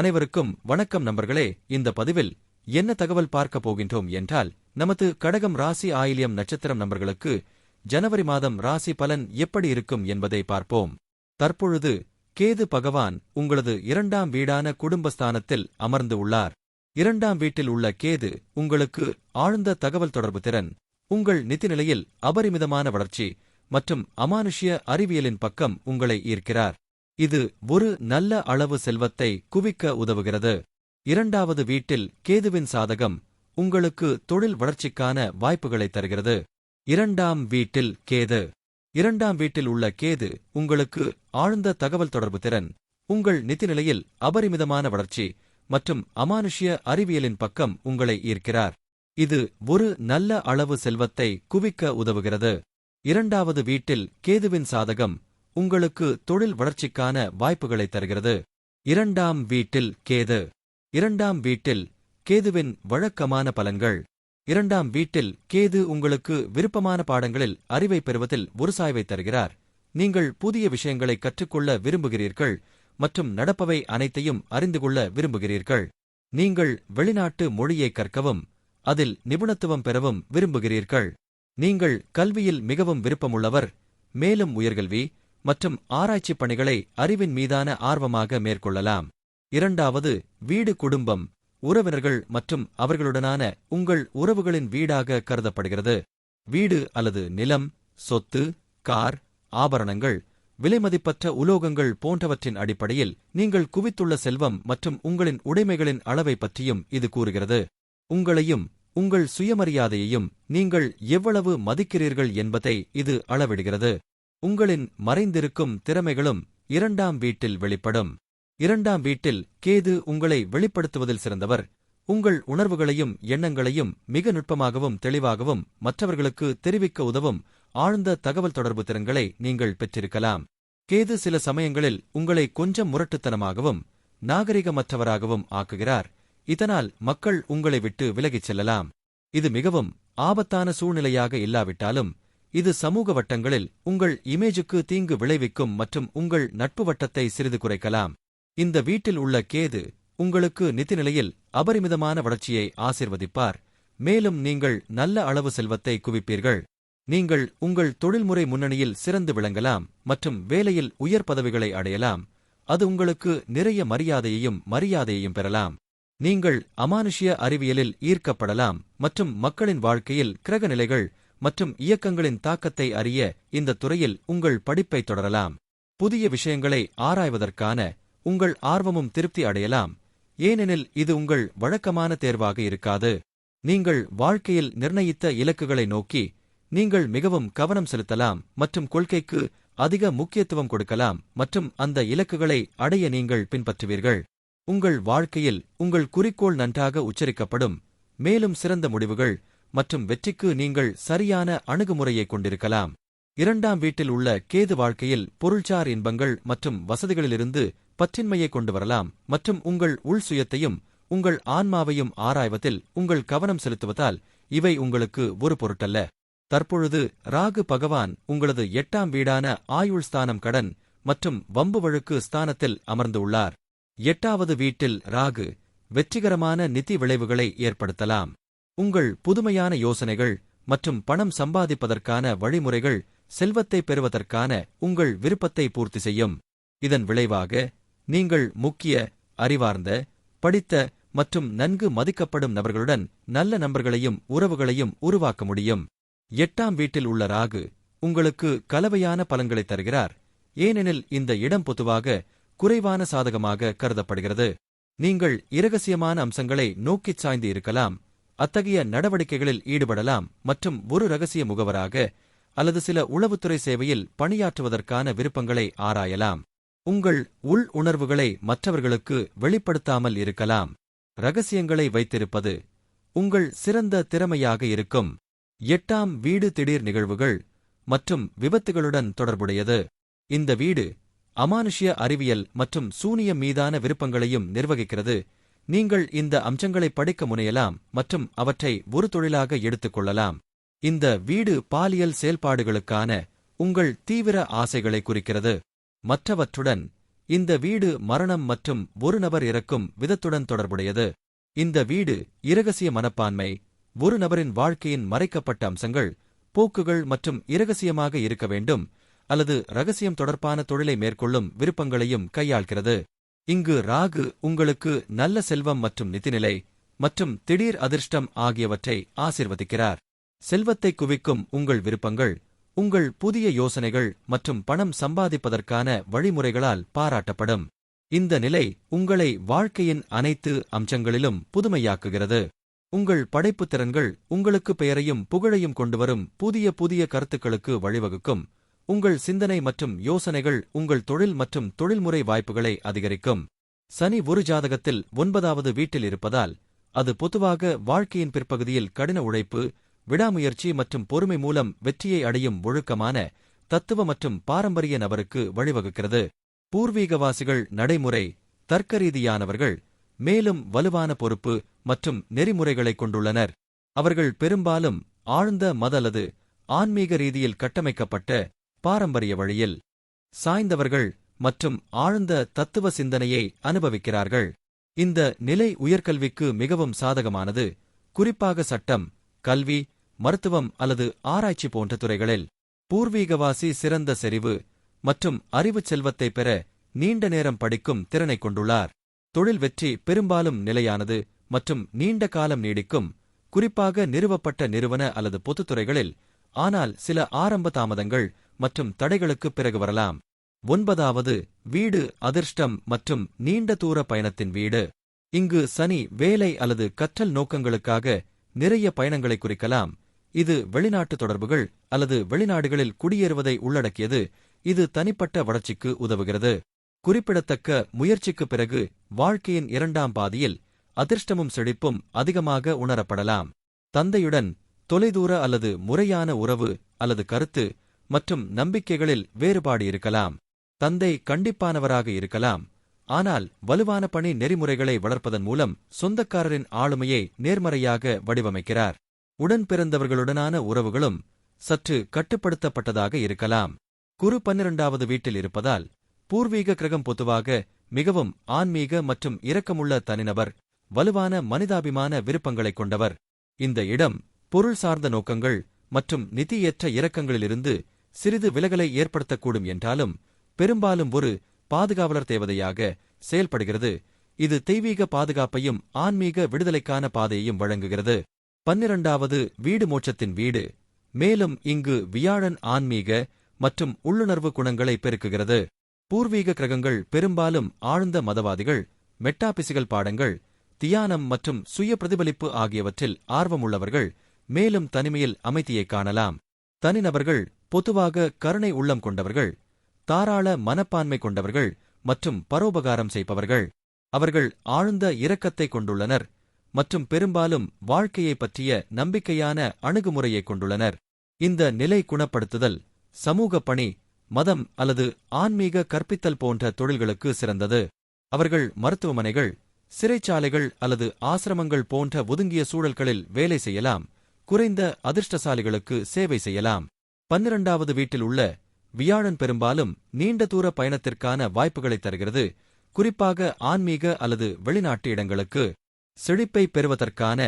அனைவருக்கும் வணக்கம் நண்பர்களே. இந்த பதிவில் என்ன தகவல் பார்க்க போகின்றோம் என்றால் நமது கடகம் ராசி ஆயிலியம் நட்சத்திரம் நபர்களுக்கு ஜனவரி மாதம் ராசி பலன் எப்படி இருக்கும் என்பதை பார்ப்போம். தற்பொழுது கேது பகவான் உங்களது இரண்டாம் வீடான குடும்பஸ்தானத்தில் அமர்ந்து உள்ளார். இரண்டாம் வீட்டில் உள்ள கேது உங்களுக்கு ஆழ்ந்த தகவல் தொடர்பு திறன் உங்கள் நிதிநிலையில் அபரிமிதமான வளர்ச்சி மற்றும் அமானுஷ்ய அறிவியலின் பக்கம் உங்களை ஈர்க்கிறார். இது ஒரு நல்ல அளவு செல்வத்தை குவிக்க உதவுகிறது. இரண்டாவது வீட்டில் கேதுவின் சாதகம் உங்களுக்கு தொழில் வளர்ச்சிக்கான வாய்ப்புகளை தருகிறது. இரண்டாம் வீட்டில் கேது. இரண்டாம் வீட்டில் உள்ள கேது உங்களுக்கு ஆழ்ந்த தகவல் தொடர்பு திறன் உங்கள் நிதிநிலையில் அபரிமிதமான வளர்ச்சி மற்றும் அமானுஷ்ய அறிவியலின் பக்கம் உங்களை ஈர்க்கிறார். இது ஒரு நல்ல அளவு செல்வத்தை குவிக்க உதவுகிறது. இரண்டாவது வீட்டில் கேதுவின் சாதகம் உங்களுக்கு தொழில் வளர்ச்சிக்கான வாய்ப்புகளை தருகிறது. இரண்டாம் வீட்டில் கேது. இரண்டாம் வீட்டில் கேதுவின் வழக்கமான பலன்கள். இரண்டாம் வீட்டில் கேது உங்களுக்கு விருப்பமான பாடங்களில் அறிவை பெறுவதில் ஒரு சாய்வை தருகிறார். நீங்கள் புதிய விஷயங்களை கற்றுக்கொள்ள விரும்புகிறீர்கள் மற்றும் நடப்பவை அனைத்தையும் அறிந்து கொள்ள விரும்புகிறீர்கள். நீங்கள் வெளிநாட்டு மொழியை கற்கவும் அதில் நிபுணத்துவம் பெறவும் விரும்புகிறீர்கள். நீங்கள் கல்வியில் மிகவும் விருப்பமுள்ளவர் மேலும் உயர்கல்வி மற்றும் ஆராய்ச்சி பணிகளை அறிவின் மீதான ஆர்வமாக மேற்கொள்ளலாம். இரண்டாவது வீடு குடும்பம் உறவினர்கள் மற்றும் அவர்களுடனான உங்கள் உறவுகளின் வீடாக கருதப்படுகிறது. வீடு அல்லது நிலம் சொத்து கார் ஆபரணங்கள் விலைமதிப்பற்ற உலோகங்கள் போன்றவற்றின் அடிப்படையில் நீங்கள் குவித்துள்ள செல்வம் மற்றும் உங்களின் உடைமைகளின் அளவை பற்றியும் இது கூறுகிறது. உங்களையும் உங்கள் சுயமரியாதையையும் நீங்கள் எவ்வளவு மதிக்கிறீர்கள் என்பதை இது அளவிடுகிறது. உங்களின் மறைந்திருக்கும் திறமைகளும் இரண்டாம் வீட்டில் வெளிப்படும். இரண்டாம் வீட்டில் கேது உங்களை வெளிப்படுத்துவதில் சிறந்தவர். உங்கள் உணர்வுகளையும் எண்ணங்களையும் மிக நுட்பமாகவும் தெளிவாகவும் மற்றவர்களுக்கு தெரிவிக்க உதவும் ஆழ்ந்த தகவல் தொடர்பு திறன்களை நீங்கள் பெற்றிருக்கலாம். கேது சில சமயங்களில் உங்களை கொஞ்சம் முரட்டுத்தனமாகவும் நாகரிகமற்றவராகவும் ஆக்குகிறார். இதனால் மக்கள் உங்களை விட்டு விலகிச் செல்லலாம். இது மிகவும் ஆபத்தான சூழ்நிலையாக இல்லாவிட்டாலும் இது சமூக வட்டங்களில் உங்கள் இமேஜுக்கு தீங்கு விளைவிக்கும் மற்றும் உங்கள் நட்பு வட்டத்தை சிறிது குறைக்கலாம். இந்த வீட்டில் உள்ள கேது உங்களுக்கு நிதிநிலையில் அபரிமிதமான வளர்ச்சியை ஆசிர்வதிப்பார். மேலும் நீங்கள் நல்ல அளவு செல்வத்தை குவிப்பீர்கள். நீங்கள் உங்கள் தொழில்முறை முன்னணியில் சிறந்து விளங்கலாம் மற்றும் வேலையில் உயர் பதவிகளை அடையலாம். அது உங்களுக்கு நிறைய மரியாதையையும் மரியாதையையும் பெறலாம். நீங்கள் அமானுஷ்ய அறிவியலில் ஈர்க்கப்படலாம் மற்றும் மக்களின் வாழ்க்கையில் கிரகநிலைகள் மற்றும் இயக்கங்களின் தாக்கத்தை அறிய இந்த துறையில் உங்கள் படிப்பை தொடரலாம். புதிய விஷயங்களை ஆராய்வதற்கான உங்கள் ஆர்வமும் திருப்தி அடையலாம். ஏனெனில் இது உங்கள் வழக்கமான தேர்வாக இருக்காது. நீங்கள் வாழ்க்கையில் நிர்ணயித்த இலக்குகளை நோக்கி நீங்கள் மிகவும் கவனம் செலுத்தலாம் மற்றும் கொள்கைக்கு அதிக முக்கியத்துவம் கொடுக்கலாம் மற்றும் அந்த இலக்குகளை அடைய நீங்கள் பின்பற்றுவீர்கள். உங்கள் வாழ்க்கையில் உங்கள் குறிக்கோள் நன்றாக உச்சரிக்கப்படும். மேலும் சிறந்த முடிவுகள் மற்றும் வெற்றிக்கு நீங்கள் சரியான அணுகுமுறையை கொண்டிருக்கலாம். இரண்டாம் வீட்டில் உள்ள கேது வாழ்க்கையில் பொருள்சார் இன்பங்கள் மற்றும் வசதிகளிலிருந்து பற்றின்மையை கொண்டு வரலாம் மற்றும் உங்கள் உள் சுயத்தையும் உங்கள் ஆன்மாவையும் ஆராய்வதில் உங்கள் கவனம் செலுத்துவதால் இவை உங்களுக்கு ஒரு பொருட்டல்ல. தற்பொழுது ராகு பகவான் உங்களது எட்டாம் வீடான ஆயுள் ஸ்தானம் கடன் மற்றும் வம்பு வழுக்கு ஸ்தானத்தில் அமர்ந்துள்ளார் எட்டாவது வீட்டில் ராகு வெற்றிகரமான நிதி விளைவுகளை ஏற்படுத்தலாம். உங்கள் புதுமையான யோசனைகள் மற்றும் பணம் சம்பாதிப்பதற்கான வழிமுறைகள் செல்வத்தை பெறுவதற்கான உங்கள் விருப்பத்தை பூர்த்தி செய்யும். இதன் விளைவாக நீங்கள் முக்கிய அறிவார்ந்த படித்த மற்றும் நன்கு மதிக்கப்படும் நபர்களுடன் நல்ல நண்பர்களையும் உறவுகளையும் உருவாக்க முடியும். எட்டாம் வீட்டில் உள்ள ராகு உங்களுக்கு கலவையான பலன்களை தருகிறார். ஏனெனில் இந்த இடம் பொதுவாக குறைவான சாதகமாக கருதப்படுகிறது. நீங்கள் இரகசியமான அம்சங்களை நோக்கிச் சாய்ந்து இருக்கலாம். அத்தகைய நடவடிக்கைகளில் ஈடுபடலாம் மற்றும் ஒரு ரகசிய முகவராக அல்லது சில உளவுத்துறை சேவையில் பணியாற்றுவதற்கான விருப்பங்களை ஆராயலாம். உங்கள் உள் உணர்வுகளை மற்றவர்களுக்கு வெளிப்படுத்தாமல் இருக்கலாம். ரகசியங்களை வைத்திருப்பது உங்கள் சிறந்த திறமையாக இருக்கும். எட்டாம் வீடு திடீர் நிகழ்வுகள் மற்றும் விபத்துகளுடன் தொடர்புடையது. இந்த வீடு அமானுஷ்ய அறிவியல் மற்றும் சூனியம் மீதான விருப்பங்களையும் நிர்வகிக்கிறது. நீங்கள் இந்த அம்சங்களை படிக்க முனையலாம் மற்றும் அவற்றை ஒரு தொழிலாக எடுத்துக் கொள்ளலாம். இந்த வீடு பாலியல் செயல்பாடுகளுக்கான உங்கள் தீவிர ஆசைகளை குறிக்கிறது. மற்றவற்றுடன் இந்த வீடு மரணம் மற்றும் ஒரு நபர் இறக்கும் விதத்துடன் தொடர்புடையது. இந்த வீடு இரகசிய மனப்பான்மை ஒரு நபரின் வாழ்க்கையின் மறைக்கப்பட்ட அம்சங்கள் போக்குகள் மற்றும் இரகசியமாக இருக்க வேண்டும் அல்லது ரகசியம் தொடர்பான தொழிலை மேற்கொள்ளும் விருப்பங்களையும் கையாள்கிறது. இங்கு ராகு உங்களுக்கு நல்ல செல்வம் மற்றும் நிதிநிலை மற்றும் திடீர் அதிர்ஷ்டம் ஆகியவற்றை ஆசிர்வதிக்கிறார். செல்வத்தை குவிக்கும் உங்கள் விருப்பங்கள் உங்கள் புதிய யோசனைகள் மற்றும் பணம் சம்பாதிப்பதற்கான வழிமுறைகளால் பாராட்டப்படும். இந்த நிலை உங்களை வாழ்க்கையின் அனைத்து அம்சங்களிலும் புதுமையாக்குகிறது. உங்கள் படைப்புத் திறன்கள் உங்களுக்கு பெயரையும் புகழையும் கொண்டுவரும் புதிய புதிய கருத்துக்களுக்கு வழிவகுக்கும். உங்கள் சிந்தனை மற்றும் யோசனைகள் உங்கள் தொழில் மற்றும் தொழில்முறை வாய்ப்புகளை அதிகரிக்கும். சனி ஒரு ஜாதகத்தில் ஒன்பதாவது வீட்டில் இருப்பதால் அது பொதுவாக வாழ்க்கையின் பிற்பகுதியில் கடின உழைப்பு விடாமுயற்சி மற்றும் பொறுமை மூலம் வெற்றியை அடையும் ஒழுக்கமான தத்துவ மற்றும் பாரம்பரிய நபருக்கு வழிவகுக்கிறது. பூர்வீகவாசிகள் நடைமுறை தர்க்கரீதியானவர்கள் மேலும் வலுவான பொறுப்பு மற்றும் நெறிமுறைகளைக் கொண்டுள்ளனர். அவர்கள் பெரும்பாலும் ஆழ்ந்த மத அல்லது ஆன்மீக ரீதியில் கட்டமைக்கப்பட்ட பாரம்பரிய வழியில் சாய்ந்தவர்கள் மற்றும் ஆழ்ந்த தத்துவ சிந்தனையை அனுபவிக்கிறார்கள். இந்த நிலை உயர்கல்விக்கு மிகவும் சாதகமானது. குறிப்பாக சட்டம் கல்வி மருத்துவம் அல்லது ஆராய்ச்சி போன்ற துறைகளில் பூர்வீகவாசி சிறந்த செறிவு மற்றும் அறிவுச் செல்வத்தை பெற நீண்ட நேரம் படிக்கும் திறனைக் கொண்டுள்ளார். தொழில் வெற்றி பெரும்பாலும் நிலையானது மற்றும் நீண்ட காலம் நீடிக்கும். குறிப்பாக நிறுவப்பட்ட நிறுவன அல்லது பொதுத்துறைகளில் ஆனால் சில ஆரம்ப தாமதங்கள் மற்றும் தடைகளுக்குப் பிறகு வரலாம். ஒன்பதாவது வீடு அதிர்ஷ்டம் மற்றும் நீண்ட தூர பயணத்தின் வீடு. இங்கு சனி வேலை அல்லது கற்றல் நோக்கங்களுக்காக நிறைய பயணங்களை குறிக்கலாம். இது வெளிநாட்டு தொடர்புகள் அல்லது வெளிநாடுகளில் குடியேறுவதை உள்ளடக்கியது. இது தனிப்பட்ட வளர்ச்சிக்கு உதவுகிறது. குறிப்பிடத்தக்க முயற்சிக்குப் பிறகு வாழ்க்கையின் இரண்டாம் பாதியில் அதிர்ஷ்டமும் செழிப்பும் அதிகமாக உணரப்படலாம். தந்தையுடன் தொலைதூர அல்லது முறையான உறவு அல்லது கருத்து மற்றும் நம்பிக்கைகளில் வேறுபாடு இருக்கலாம். தந்தை கண்டிப்பானவராக இருக்கலாம். ஆனால் வலுவான பணி நெறிமுறைகளை வளர்ப்பதன் மூலம் சொந்தக்காரரின் ஆளுமையை நேர்மறையாக வடிவமைக்கிறார். உடன் பிறந்தவர்களுடனான உறவுகளும் சற்று கட்டுப்படுத்தப்பட்டதாக இருக்கலாம். குரு பன்னிரண்டாவது வீட்டில் இருப்பதால் பூர்வீக கிரகம் பொதுவாக மிகவும் ஆன்மீக மற்றும் இரக்கமுள்ள தனிநபர் வலுவான மனிதாபிமான விருப்பங்களைக் கொண்டவர். இந்த இடம் பொருள் சார்ந்த நோக்கங்கள் மற்றும் நிதியற்ற இரக்கங்களிலிருந்து சிறிது விலகலை ஏற்படுத்தக்கூடும் என்றாலும் பெரும்பாலும் ஒரு பாதுகாவலர் தேவதையாக செயல்படுகிறது. இது தெய்வீக பாதுகாப்பையும் ஆன்மீக விடுதலைக்கான பாதையையும் வழங்குகிறது. பன்னிரண்டாவது வீடு மோட்சத்தின் வீடு. மேலும் இங்கு வியாழன் ஆன்மீக மற்றும் உள்ளுணர்வு குணங்களை பெருக்குகிறது. பூர்வீக கிரகங்கள் பெரும்பாலும் ஆழ்ந்த மதவாதிகள் மெட்டாபிசிகல் பாடங்கள் தியானம் மற்றும் சுய பிரதிபலிப்பு ஆகியவற்றில் ஆர்வமுள்ளவர்கள் மேலும் தனிமையில் அமைதியைக் காணலாம். தனிநபர்கள் பொதுவாக கருணை உள்ளம் கொண்டவர்கள் தாராள மனப்பான்மை கொண்டவர்கள் மற்றும் பரோபகாரம் செய்பவர்கள். அவர்கள் ஆழ்ந்த இரக்கத்தை கொண்டுள்ளனர் மற்றும் பெரும்பாலும் வாழ்க்கையைப் பற்றிய நம்பிக்கையான அணுகுமுறையைக் கொண்டுள்ளனர். இந்த நிலை குணப்படுத்துதல் சமூக பணி மதம் அல்லது ஆன்மீக கற்பித்தல் போன்ற தொழில்களுக்கு சிறந்தது. அவர்கள் மருத்துவமனைகள் சிறைச்சாலைகள் அல்லது ஆசிரமங்கள் போன்ற ஒதுங்கிய சூழல்களில் வேலை செய்யலாம் குறைந்த அதிர்ஷ்டசாலிகளுக்கு சேவை செய்யலாம். பன்னிரண்டாவது வீட்டில் உள்ள வியாழன் பெரும்பாலும் நீண்ட தூர பயணத்திற்கான வாய்ப்புகளை தருகிறது. குறிப்பாக ஆன்மீக அல்லது வெளிநாட்டு இடங்களுக்கு செழிப்பை பெறுவதற்கான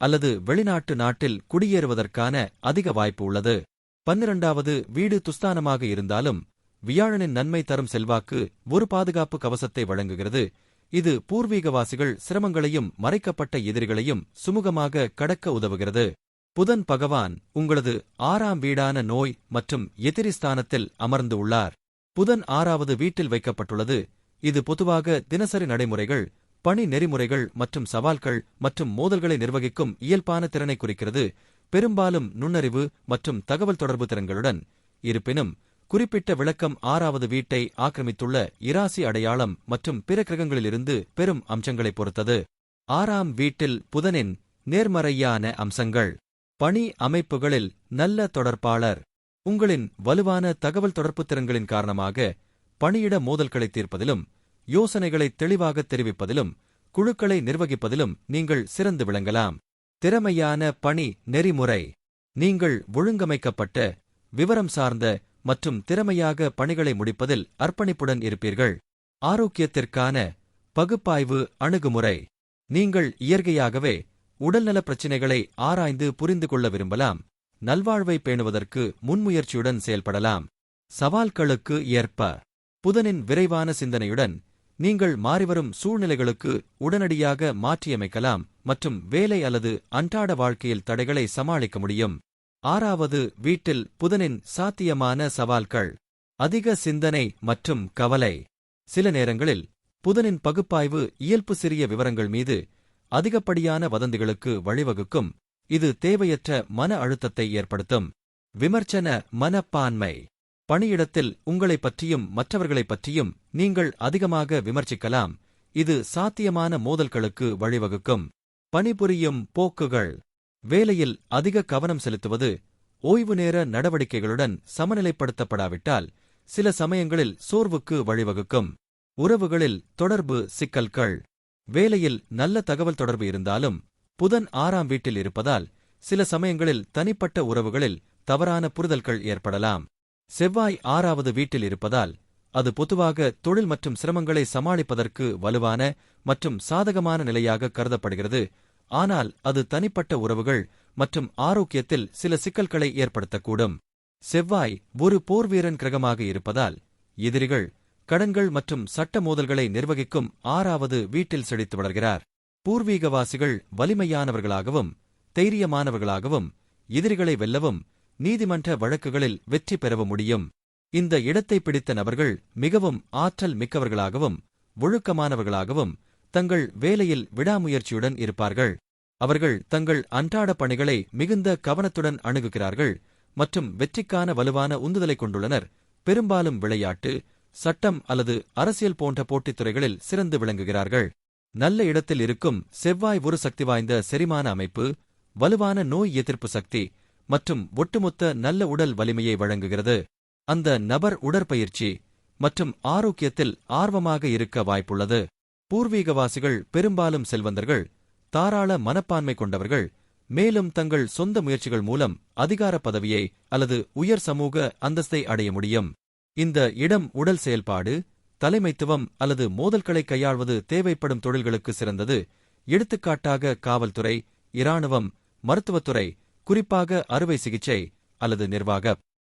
அல்லது வெளிநாட்டு நாட்டில் குடியேறுவதற்கான அதிக வாய்ப்பு உள்ளது. பன்னிரண்டாவது வீடு துஸ்தானமாக இருந்தாலும் வியாழனின் நன்மை தரும் செல்வாக்கு ஒரு பாதுகாப்பு கவசத்தை வழங்குகிறது. இது பூர்வீகவாசிகள் சிரமங்களையும் மறைக்கப்பட்ட எதிரிகளையும் சுமூகமாக கடக்க உதவுகிறது. புதன் பகவான் உங்களது ஆறாம் வீடான நோய் மற்றும் எதிரி ஸ்தானத்தில் அமர்ந்து உள்ளார். புதன் ஆறாவது வீட்டில் வைக்கப்பட்டுள்ளது. இது பொதுவாக தினசரி நடைமுறைகள் பணி நெறிமுறைகள் மற்றும் சவால்கள் மற்றும் மோதல்களை நிர்வகிக்கும் இயல்பான திறனை குறிக்கிறது. பெரும்பாலும் நுண்ணறிவு மற்றும் தகவல் தொடர்பு திறன்களுடன். இருப்பினும் குறிப்பிட்ட விளக்கம் ஆறாவது வீட்டை ஆக்கிரமித்துள்ள இராசி அடையாளம் மற்றும் பிற கிரகங்களிலிருந்து பெரும் அம்சங்களைப் பொறுத்தது. ஆறாம் வீட்டில் புதனின் நேர்மறையான அம்சங்கள். பணி அமைப்புகளில் நல்ல தொடர்பாளர். உங்களின் வலுவான தகவல் தொடர்பு திறன்களின் காரணமாக பணியிட மோதல்களை தீர்ப்பதிலும் யோசனைகளை தெளிவாக தெரிவிப்பதிலும் குழுக்களை நிர்வகிப்பதிலும் நீங்கள் சிறந்து விளங்கலாம். திறமையான பணி நெறிமுறை. நீங்கள் ஒழுங்கமைக்கப்பட்ட விவரம் சார்ந்த மற்றும் திறமையாக பணிகளை முடிப்பதில் அர்ப்பணிப்புடன் இருப்பீர்கள். ஆரோக்கியத்திற்கான பகுப்பாய்வு அணுகுமுறை. நீங்கள் இயற்கையாகவே உடல்நலப் பிரச்சினைகளை ஆராய்ந்து புரிந்து கொள்ள விரும்பலாம். நல்வாழ்வை பேணுவதற்கு முன்முயற்சியுடன் செயல்படலாம். சவால்களுக்கு ஏற்ப. புதனின் விரைவான சிந்தனையுடன் நீங்கள் மாறிவரும் சூழ்நிலைகளுக்கு உடனடியாக மாற்றியமைக்கலாம் மற்றும் வேலை அல்லது அன்றாட வாழ்க்கையில் தடைகளை சமாளிக்க முடியும். ஆறாவது வீட்டில் புதனின் சாத்தியமான சவால்கள். அதிக சிந்தனை மற்றும் கவலை. சில நேரங்களில் புதனின் பகுப்பாய்வு இயல்பு சிறிய விவரங்கள் மீது அதிகப்படியான வதந்திகளுக்கு வழிவகுக்கும். இது தேவையற்ற மன அழுத்தத்தை ஏற்படுத்தும். விமர்சன மனப்பான்மை. பணியிடத்தில் உங்களைப் பற்றியும் மற்றவர்களைப் பற்றியும் நீங்கள் அதிகமாக விமர்சிக்கலாம். இது சாத்தியமான மோதல்களுக்கு வழிவகுக்கும். பணிபுரியும் போக்குகள். வேலையில் அதிக கவனம் செலுத்துவது ஓய்வு நேர நடவடிக்கைகளுடன் சமநிலைப்படுத்தப்படாவிட்டால் சில சமயங்களில் சோர்வுக்கு வழிவகுக்கும். உறவுகளில் தொடர்பு சிக்கல்கள். வேலையில் நல்ல தகவல் தொடர்பு இருந்தாலும் புதன் ஆறாம் வீட்டில் இருப்பதால் சில சமயங்களில் தனிப்பட்ட உறவுகளில் தவறான புரிதல்கள் ஏற்படலாம். செவ்வாய் ஆறாவது வீட்டில் இருப்பதால் அது பொதுவாக தொழில் மற்றும் சிரமங்களை சமாளிப்பதற்கு வலுவான மற்றும் சாதகமான நிலையாக கருதப்படுகிறது. ஆனால் அது தனிப்பட்ட உறவுகள் மற்றும் ஆரோக்கியத்தில் சில சிக்கல்களை ஏற்படுத்தக்கூடும். செவ்வாய் ஒரு போர்வீரன் கிரகமாக இருப்பதால் எதிரிகள் கடன்கள் மற்றும் சட்ட மோதல்களை நிர்வகிக்கும் ஆறாவது வீட்டில் செழித்து வளர்கிறார். பூர்வீகவாசிகள் வலிமையானவர்களாகவும் தைரியமானவர்களாகவும் எதிரிகளை வெல்லவும் நீதிமன்ற வழக்குகளில் வெற்றி பெறவும் முடியும். இந்த இடத்தை பிடித்த நபர்கள் மிகவும் ஆற்றல் மிக்கவர்களாகவும் ஒழுக்கமானவர்களாகவும் தங்கள் வேலையில் விடாமுயற்சியுடன் இருப்பார்கள். அவர்கள் தங்கள் அன்றாட பணிகளை மிகுந்த கவனத்துடன் அணுகுகிறார்கள் மற்றும் வெற்றிக்கான வலுவான உந்துதலை கொண்டுள்ளனர். பெரும்பாலும் விளையாட்டு சட்டம் அல்லது அரசியல் போன்ற போட்டித் துறைகளில் சிறந்து விளங்குகிறார்கள். நல்ல இடத்தில் இருக்கும் செவ்வாய் ஒரு சக்தி வாய்ந்த செரிமான அமைப்பு வலுவான நோய் எதிர்ப்பு சக்தி மற்றும் ஒட்டுமொத்த நல்ல உடல் வலிமையை வழங்குகிறது. அந்த நபர் உடற்பயிற்சி மற்றும் ஆரோக்கியத்தில் ஆர்வமாக இருக்க வாய்ப்புள்ளது. பூர்வீகவாசிகள் பெரும்பாலும் செல்வந்தர்கள் தாராள மனப்பான்மை கொண்டவர்கள் மேலும் தங்கள் சொந்த முயற்சிகள் மூலம் அதிகார பதவியை அல்லது உயர் சமூக அந்தஸ்தை அடைய முடியும். இந்த இடம் உடல் செயல்பாடு தலைமைத்துவம் அல்லது மோதல்களை கையாள்வது தேவைப்படும் தொழில்களுக்கு சிறந்தது. எடுத்துக்காட்டாக காவல்துறை இராணுவம் மருத்துவத்துறை குறிப்பாக அறுவை சிகிச்சை அல்லது நிர்வாக